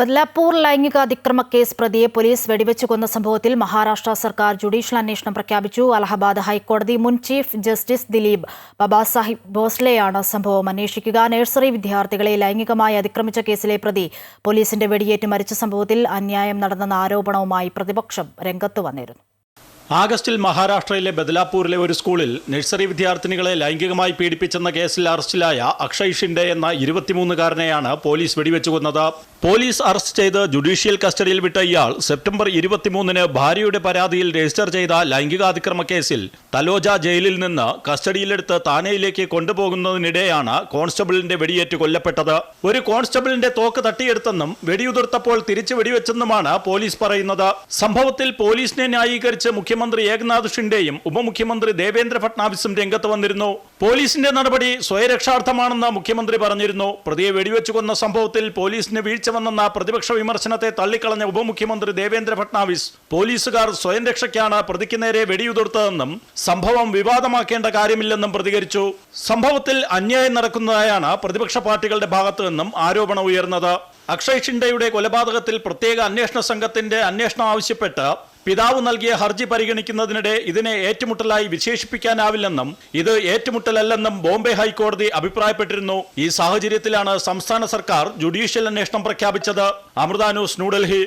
ബദ്ലാപൂർ ലൈംഗികാതിക്രമ കേസ് പ്രതിയെ പോലീസ് വെടിവെച്ചു കൊന്ന സംഭവത്തിൽ മഹാരാഷ്ട്ര സർക്കാർ ജുഡീഷ്യൽ അന്വേഷണം പ്രഖ്യാപിച്ചു. അലഹബാദ് ഹൈക്കോടതി മുൻ ചീഫ് ജസ്റ്റിസ് ദിലീപ് ബാബാസാഹിബ് ഭോസ്ലെയാണ് സംഭവം അന്വേഷിക്കുക. നഴ്സറി വിദ്യാർത്ഥികളെ ലൈംഗികമായി അതിക്രമിച്ച കേസിലെ പ്രതി പോലീസിന്റെ വെടിയേറ്റ് മരിച്ച സംഭവത്തിൽ അന്യായം നടന്നെന്ന ആരോപണവുമായി പ്രതിപക്ഷം രംഗത്ത് വന്നിരുന്നു. ആഗസ്റ്റിൽ മഹാരാഷ്ട്രയിലെ ബദലാപൂരിലെ ഒരു സ്കൂളിൽ നഴ്സറി വിദ്യാർത്ഥിനികളെ ലൈംഗികമായി പീഡിപ്പിച്ചെന്ന കേസിൽ അറസ്റ്റിലായ അക്ഷയ് ഷിൻഡെ എന്ന ഇരുപത്തിമൂന്നുകാരനെയാണ് പോലീസ് വെടിവെച്ചു കൊന്നത്. പോലീസ് അറസ്റ്റ് ചെയ്ത് ജുഡീഷ്യൽ കസ്റ്റഡിയിൽ വിട്ട ഇയാൾ സെപ്റ്റംബർ ഇരുപത്തിമൂന്നിന് ഭാര്യയുടെ പരാതിയിൽ രജിസ്റ്റർ ചെയ്ത ലൈംഗികാതിക്രമ കേസിൽ തലോജ ജയിലിൽ നിന്ന് കസ്റ്റഡിയിലെടുത്ത് താനെയിലേക്ക് കൊണ്ടുപോകുന്നതിനിടെയാണ് കോൺസ്റ്റബിളിന്റെ വെടിയേറ്റ് കൊല്ലപ്പെട്ടത്. ഒരു കോൺസ്റ്റബിളിന്റെ തോക്ക് തട്ടിയെടുത്തെന്നും വെടിയുതിർത്തപ്പോൾ തിരിച്ചു വെടിവെച്ചെന്നുമാണ് പോലീസ് പറയുന്നത്. സംഭവത്തിൽ പോലീസിനെ ന്യായീകരിച്ച് മുഖ്യമന്ത്രി ഏകനാഥ് ഷിൻഡെയും ഉപമുഖ്യമന്ത്രി ദേവേന്ദ്ര ഫട്നാവിസും രംഗത്ത് വന്നിരുന്നു. പോലീസിന്റെ നടപടി സ്വയരക്ഷാർത്ഥമാണെന്ന് മുഖ്യമന്ത്രി പറഞ്ഞിരുന്നു. പ്രതിയെ വെടിവെച്ചു കൊന്ന സംഭവത്തിൽ പോലീസിന് വീഴ്ച വന്നെന്ന പ്രതിപക്ഷ വിമർശനത്തെ തള്ളിക്കളഞ്ഞ ഉപമുഖ്യമന്ത്രി ദേവേന്ദ്ര ഫട്നാവിസ് പോലീസുകാർ സ്വയം രക്ഷയ്ക്കാണ് പ്രതിക്ക് നേരെ വെടിയുതിർത്തതെന്നും സംഭവം വിവാദമാക്കേണ്ട കാര്യമില്ലെന്നും പ്രതികരിച്ചു. സംഭവത്തിൽ അന്യായം നടക്കുന്നതായാണ് പ്രതിപക്ഷ പാർട്ടികളുടെ ഭാഗത്തു നിന്നും ആരോപണം ഉയർന്നത്. അക്ഷയ് ഷിൻഡെയുടെ കൊലപാതകത്തിൽ പ്രത്യേക അന്വേഷണ സംഘത്തിന്റെ അന്വേഷണം ആവശ്യപ്പെട്ട് പിതാവ് നൽകിയ ഹർജി പരിഗണിക്കുന്നതിനിടെ ഇതിനെ ഏറ്റുമുട്ടലായി വിശേഷിപ്പിക്കാനാവില്ലെന്നും ഇത് ഏറ്റുമുട്ടലല്ലെന്നും ബോംബെ ഹൈക്കോടതി അഭിപ്രായപ്പെട്ടിരുന്നു. ഈ സാഹചര്യത്തിലാണ് സംസ്ഥാന സർക്കാർ ജുഡീഷ്യൽ അന്വേഷണം പ്രഖ്യാപിച്ചത്. അമൃത ന്യൂസ് ന്യൂഡൽഹി.